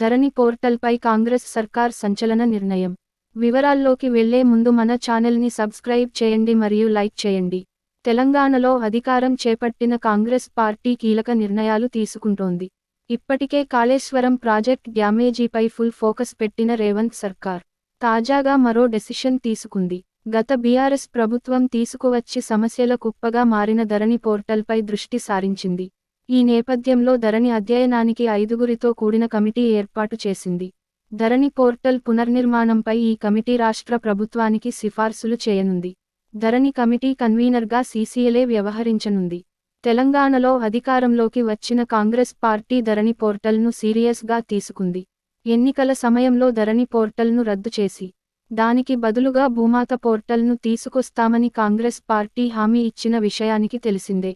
ధరణి పోర్టల్పై కాంగ్రెస్ సర్కార్ సంచలన నిర్ణయం. వివరాల్లోకి వెళ్ళే ముందు మన ఛానల్ని సబ్స్క్రైబ్ చేయండి మరియు లైక్ చేయండి. తెలంగాణలో అధికారం చేపట్టిన కాంగ్రెస్ పార్టీ కీలక నిర్ణయాలు తీసుకుంటోంది. ఇప్పటికే కాళేశ్వరం ప్రాజెక్ట్ డ్యామేజీపై ఫుల్ ఫోకస్ పెట్టిన రేవంత్ సర్కార్ తాజాగా మరో డెసిషన్ తీసుకుంది. గత బీఆర్ఎస్ ప్రభుత్వం తీసుకువచ్చి సమస్యల కుప్పగా మారిన ధరణి పోర్టల్పై దృష్టి సారించింది. ఈ నేపథ్యంలో ధరణి అధ్యయనానికి ఐదుగురితో కూడిన కమిటీ ఏర్పాటు చేసింది. ధరణి పోర్టల్ పునర్నిర్మాణంపై ఈ కమిటీ రాష్ట్ర ప్రభుత్వానికి సిఫార్సులు చేయనుంది. ధరణి కమిటీ కన్వీనర్గా సీసీఎలే వ్యవహరించనుంది. తెలంగాణలో అధికారంలోకి వచ్చిన కాంగ్రెస్ పార్టీ ధరణి పోర్టల్ను సీరియస్గా తీసుకుంది. ఎన్నికల సమయంలో ధరణి పోర్టల్ను రద్దు చేసి దానికి బదులుగా భూమాత పోర్టల్ను తీసుకొస్తామని కాంగ్రెస్ పార్టీ హామీ ఇచ్చిన విషయానికి తెలిసిందే.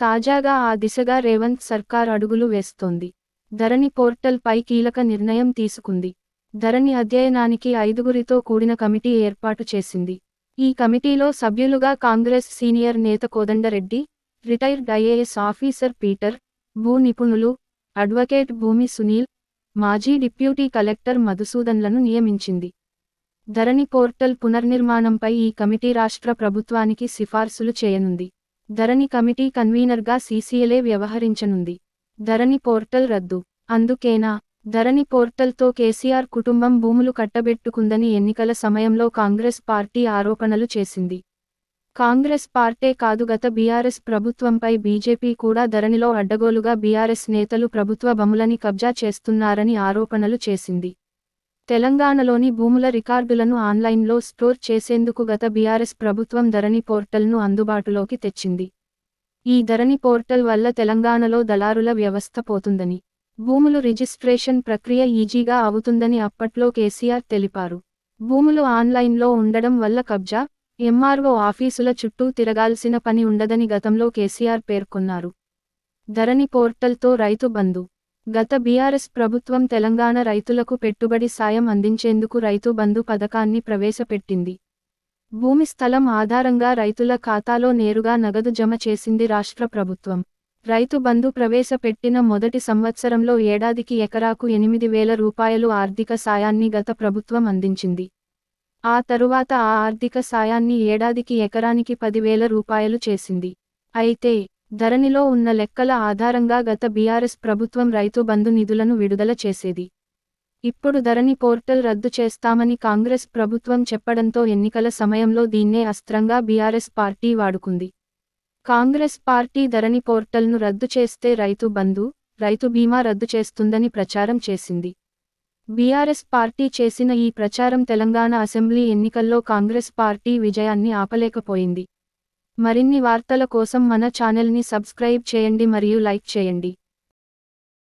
తాజాగా ఆ దిశగా రేవంత్ సర్కార్ అడుగులు వేస్తోంది. ధరణి పోర్టల్పై కీలక నిర్ణయం తీసుకుంది. ధరణి అధ్యయనానికి ఐదుగురితో కూడిన కమిటీ ఏర్పాటు చేసింది. ఈ కమిటీలో సభ్యులుగా కాంగ్రెస్ సీనియర్ నేత Kodandareddy retired IAS officer Peter భూ నిపుణులు అడ్వకేట్ భూమి సునీల్ మాజీ డిప్యూటీ కలెక్టర్ మధుసూదన్లను నియమించింది. ధరణి పోర్టల్ పునర్నిర్మాణంపై ఈ కమిటీ రాష్ట్ర ప్రభుత్వానికి సిఫార్సులు చేయనుంది. ధరణి కమిటీ కన్వీనర్గా సీసీఎలే వ్యవహరించనుంది. ధరణి పోర్టల్ రద్దు. అందుకేనా? ధరణి పోర్టల్తో కేసీఆర్ కుటుంబం భూములు కట్టబెట్టుకుందని ఎన్నికల సమయంలో కాంగ్రెస్ పార్టీ ఆరోపణలు చేసింది. కాంగ్రెస్ పార్టీ కాదు గత బీఆర్ఎస్ ప్రభుత్వంపై బీజేపీ కూడా ధరణిలో అడ్డగోలుగా బీఆర్ఎస్ నేతలు ప్రభుత్వ బములని కబ్జా చేస్తున్నారని ఆరోపణలు చేసింది. తెలంగాణలోని భూముల రికార్డులను ఆన్లైన్లో స్టోర్ చేసేందుకు గత బీఆర్ఎస్ ప్రభుత్వం ధరణి పోర్టల్ను అందుబాటులోకి తెచ్చింది. ఈ ధరణి పోర్టల్ వల్ల తెలంగాణలో దళారుల వ్యవస్థ పోతుందని భూములు రిజిస్ట్రేషన్ ప్రక్రియ ఈజీగా అవుతుందని అప్పట్లో కేసీఆర్ తెలిపారు. భూములు ఆన్లైన్లో ఉండడం వల్ల కబ్జా ఎంఆర్ఓ ఆఫీసుల చుట్టూ తిరగాల్సిన పని ఉండదని గతంలో కేసీఆర్ పేర్కొన్నారు. ధరణి పోర్టల్తో రైతు బంధు గత బీఆర్ఎస్ ప్రభుత్వం తెలంగాణ రైతులకు పెట్టుబడి సాయం అందించేందుకు రైతు బంధు పథకాన్ని ప్రవేశపెట్టింది. భూమి స్థలం ఆధారంగా రైతుల ఖాతాలో నేరుగా నగదు జమ చేసింది రాష్ట్ర ప్రభుత్వం. రైతు బంధు ప్రవేశపెట్టిన మొదటి సంవత్సరంలో ఏడాదికి ఎకరాకు ఎనిమిది వేల రూపాయలు ఆర్థిక సాయాన్ని గత ప్రభుత్వం అందించింది. ఆ తరువాత ఆ ఆర్థిక సాయాన్ని ఏడాదికి ఎకరానికి పదివేల రూపాయలు చేసింది. అయితే ధరణిలో ఉన్న లెక్కల ఆధారంగా గత బీఆర్ఎస్ ప్రభుత్వం రైతు బంధు నిధులను విడుదల చేసేది. ఇప్పుడు ధరణి పోర్టల్ రద్దు చేస్తామని కాంగ్రెస్ ప్రభుత్వం చెప్పడంతో ఎన్నికల సమయంలో దీన్నే అస్త్రంగా బీఆర్ఎస్ పార్టీ వాడుకుంది. కాంగ్రెస్ పార్టీ ధరణి పోర్టల్ను రద్దు చేస్తే రైతు బంధు రైతు బీమా రద్దు చేస్తుందని ప్రచారం చేసింది. బీఆర్ఎస్ పార్టీ చేసిన ఈ ప్రచారం తెలంగాణ అసెంబ్లీ ఎన్నికల్లో కాంగ్రెస్ పార్టీ విజయాన్ని ఆపలేకపోయింది. మరిన్ని వార్తల కోసం మన ఛానల్ని సబ్స్క్రైబ్ చేయండి మరియు లైక్ చేయండి.